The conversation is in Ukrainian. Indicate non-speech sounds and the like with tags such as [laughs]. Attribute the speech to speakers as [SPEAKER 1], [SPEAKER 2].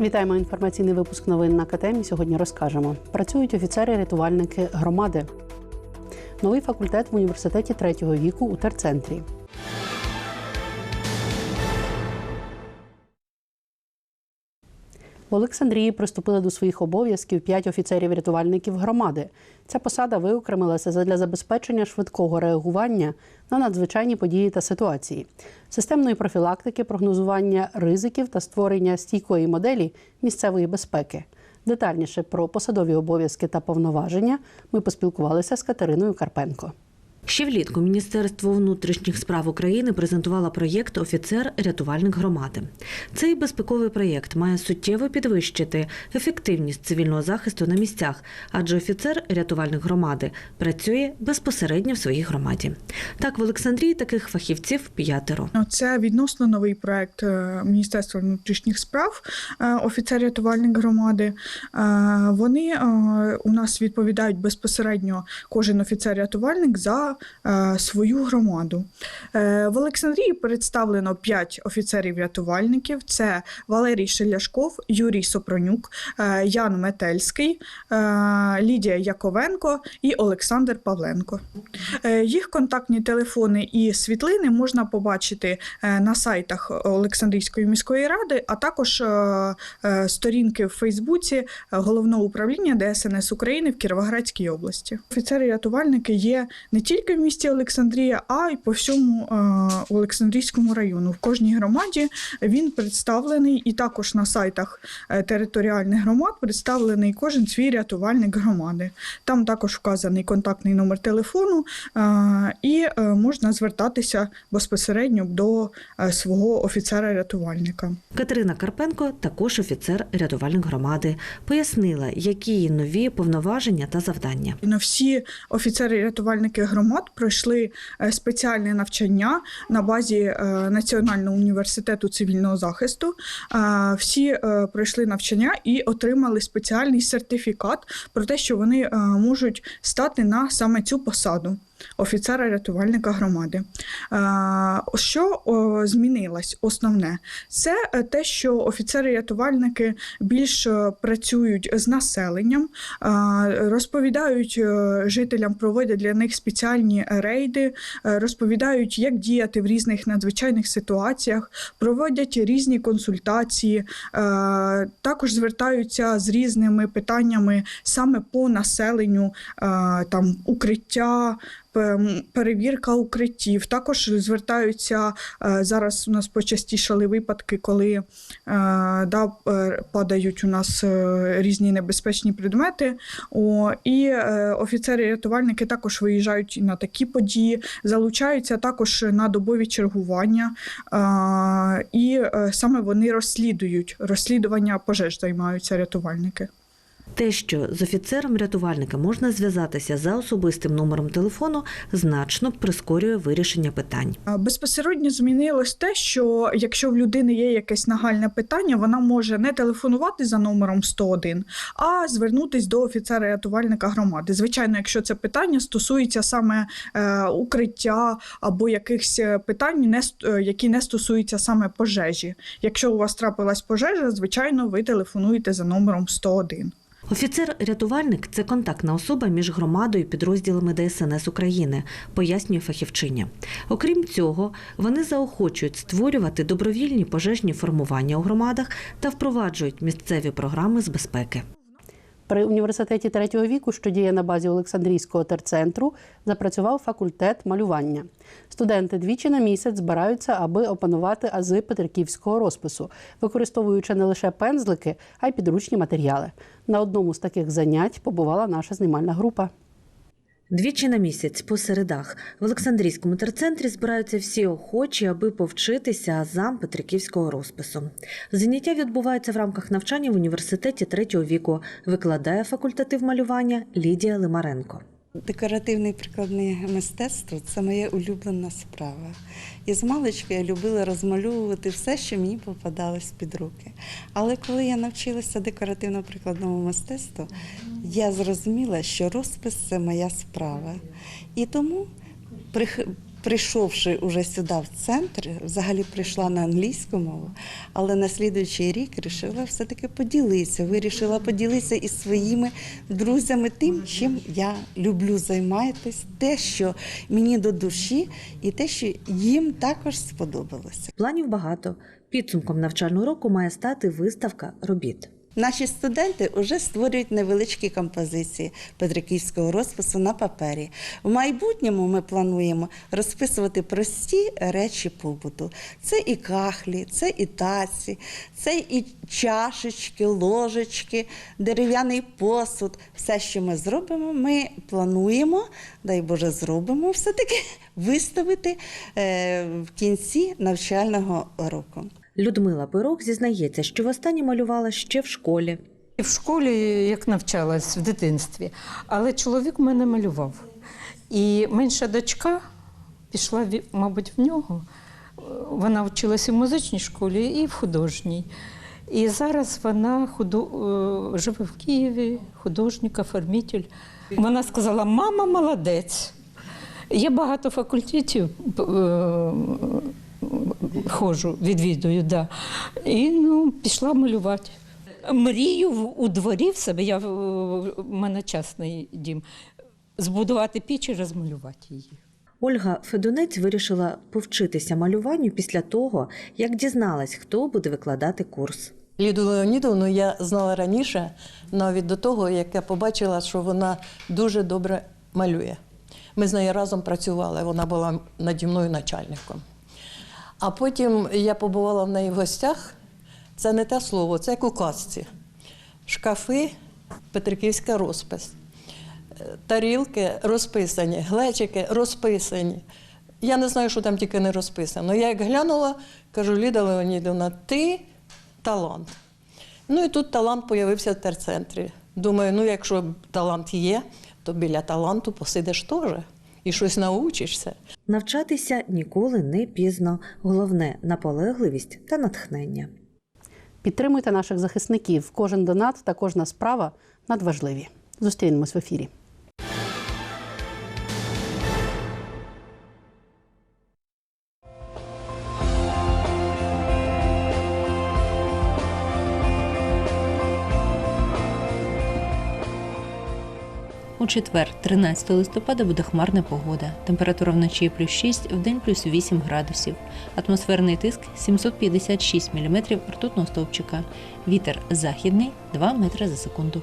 [SPEAKER 1] Вітаємо інформаційний випуск новин на КТМ. Сьогодні розкажемо. Працюють офіцери-рятувальники громади. Новий факультет в університеті третього віку у терцентрі. В Олександрії приступили до своїх обов'язків п'ять офіцерів-рятувальників громади. Ця посада виокремилася задля забезпечення швидкого реагування на надзвичайні події та ситуації, системної профілактики, прогнозування ризиків та створення стійкої моделі місцевої безпеки. Детальніше про посадові обов'язки та повноваження ми поспілкувалися з Катериною Карпенко.
[SPEAKER 2] Ще влітку Міністерство внутрішніх справ України презентувало проєкт Офіцер-рятувальник громади. Цей безпековий проєкт має суттєво підвищити ефективність цивільного захисту на місцях, адже офіцер-рятувальник громади працює безпосередньо в своїй громаді. Так, в Олександрії таких фахівців п'ятеро.
[SPEAKER 3] Ну, Це відносно новий проект е, Міністерства внутрішніх справ е, офіцер-рятувальник громади. Е, Вони у нас відповідають безпосередньо кожен офіцер-рятувальник за е, свою громаду. Е, В Олександрії представлено 5 офіцерів-рятувальників: це Валерій Шеляшков, Юрій Сопронюк, е, Ян Метельський, Лідія Яковенко і Олександр Павленко. Їх контактні телефони і світлини можна побачити на сайтах Олександрійської міської ради, а також сторінки в Фейсбуці головного управління ДСНС України в Кіровоградській області. Офіцери-рятувальники є не тільки в місті Олександрія, а й по всьому е, Олександрійському району. В кожній громаді він представлений, і також на сайтах е, територіальних громад представлений кожен свій рятувальник громади. Там також вказаний контактний номер телефону, е, і можна звертатися безпосередньо до свого офіцера-рятувальника.
[SPEAKER 2] Катерина Карпенко, також офіцер-рятувальник громади, пояснила, які нові повноваження та завдання.
[SPEAKER 3] На всі офіцери-рятувальники громад пройшли е, спеціальне навчання на базі е, Національного університету цивільного захисту. Е, Всі пройшли навчання і отримали спеціальний сертифікат про те, що вони можуть стати на саме цю посаду. Офіцера-рятувальника громади. Що змінилось основне? Це е, те, що офіцери-рятувальники більш е, працюють з населенням, розповідають е, жителям, проводять для них спеціальні рейди, розповідають, як діяти в різних надзвичайних ситуаціях, проводять різні консультації, також звертаються з різними питаннями саме по населенню, там укриття. Пе- Перевірка укриттів. Також звертаються е, зараз. У нас почастішали випадки, коли е, да, е, падають у нас різні небезпечні предмети. О, і офіцери-рятувальники також виїжджають і на такі події, залучаються також на добові чергування, і саме вони розслідують розслідування пожеж, займаються рятувальники.
[SPEAKER 2] Те, що з офіцером-рятувальника можна зв'язатися за особистим номером телефону, значно прискорює вирішення питань.
[SPEAKER 3] Безпосередньо змінилось те, що якщо в людини є якесь нагальне питання, вона може не телефонувати за номером 101, а звернутись до офіцера-рятувальника громади. Звичайно, якщо це питання стосується саме е, укриття або якихось е, питань, не, е, які не стосуються саме пожежі. Якщо у вас трапилась пожежа, звичайно, ви телефонуєте за номером 101.
[SPEAKER 2] Офіцер-рятувальник це контактна особа між громадою і підрозділами ДСНС України, пояснює фахівчиня. Окрім цього, вони заохочують створювати добровільні пожежні формування у громадах та впроваджують місцеві програми з безпеки.
[SPEAKER 1] При університеті третього віку, що діє на базі Олександрійського терцентру, запрацював факультет малювання. Студенти двічі на місяць збираються, аби опанувати ази петриківського розпису, використовуючи не лише пензлики, а й підручні матеріали. На одному з таких занять побувала наша знімальна група.
[SPEAKER 2] Двічі на місяць по середах в Олександрійському терцентрі збираються всі охочі, аби повчитися азам Петриківського розпису. Заняття відбуваються в рамках навчання в університеті третього віку. Викладає факультатив малювання Лідія Лимаренко.
[SPEAKER 4] Декоративне прикладне мистецтво це моя улюблена справа. І з маличку я любила розмальовувати все, що мені попадалось під руки. Але коли я навчилася декоративно-прикладному мистецтву, я зрозуміла, що розпис це моя справа. І тому прийшовши уже сюди в центр, взагалі прийшла на англійську мову, але на слідуючий рік вирішила все-таки поділитися. Вирішила поділитися із своїми друзями тим, чим я люблю займатися, те, що мені до душі, і те, що їм також сподобалося.
[SPEAKER 2] Планів багато. Підсумком навчального року має стати виставка робіт.
[SPEAKER 4] Наші студенти вже створюють невеличкі композиції петриківського розпису на папері. В майбутньому ми плануємо розписувати прості речі побуту. Це і кахлі, це і таці, це і чашечки, ложечки, дерев'яний посуд. Все, що ми зробимо, ми плануємо, дай Боже, зробимо все-таки [laughs] виставити е, в кінці навчального року.
[SPEAKER 2] Людмила Пирог зізнається, що востаннє малювала ще в школі.
[SPEAKER 5] В школі як навчалась в дитинстві, але чоловік мене малював. І менша дочка пішла, мабуть, в нього. Вона вчилася в музичній школі і в художній. І зараз вона худо... е, живе в Києві, художник, оформитель. Вона сказала: мама молодець. Є багато факультетів, е, ходжу, відвідую, да. І ну, пішла малювати. Мрію у дворі в себе, я, в- в мене частний дім, збудувати піч і розмалювати її.
[SPEAKER 2] Ольга Федунець вирішила повчитися малюванню після того, як дізналась, хто буде викладати курс.
[SPEAKER 6] Ліду Леонідовну я знала раніше, навіть до того, як я побачила, що вона дуже добре малює. Ми з нею разом працювали, вона була наді мною начальником. А потім я побувала в неї в гостях. Це не те слово, це як у казці. Шкафи, Петриківська розпис. Тарілки розписані, глечики розписані. Я не знаю, що там тільки не розписано. Я як глянула, кажу, Ліда Леонідовна, ти талант. Ну і тут талант появився в терцентрі. Думаю, ну якщо талант є, то біля таланту посидиш теж і щось научишся.
[SPEAKER 2] Навчатися ніколи не пізно. Головне наполегливість та натхнення.
[SPEAKER 1] Підтримуйте наших захисників. Кожен донат та кожна справа надважливі. Зустрінемось в ефірі.
[SPEAKER 7] Четвер, 13 листопада, буде хмарна погода. Температура вночі плюс 6, вдень плюс 8 градусів. Атмосферний тиск 756 мм ртутного стовпчика. Вітер західний 2 метри за секунду.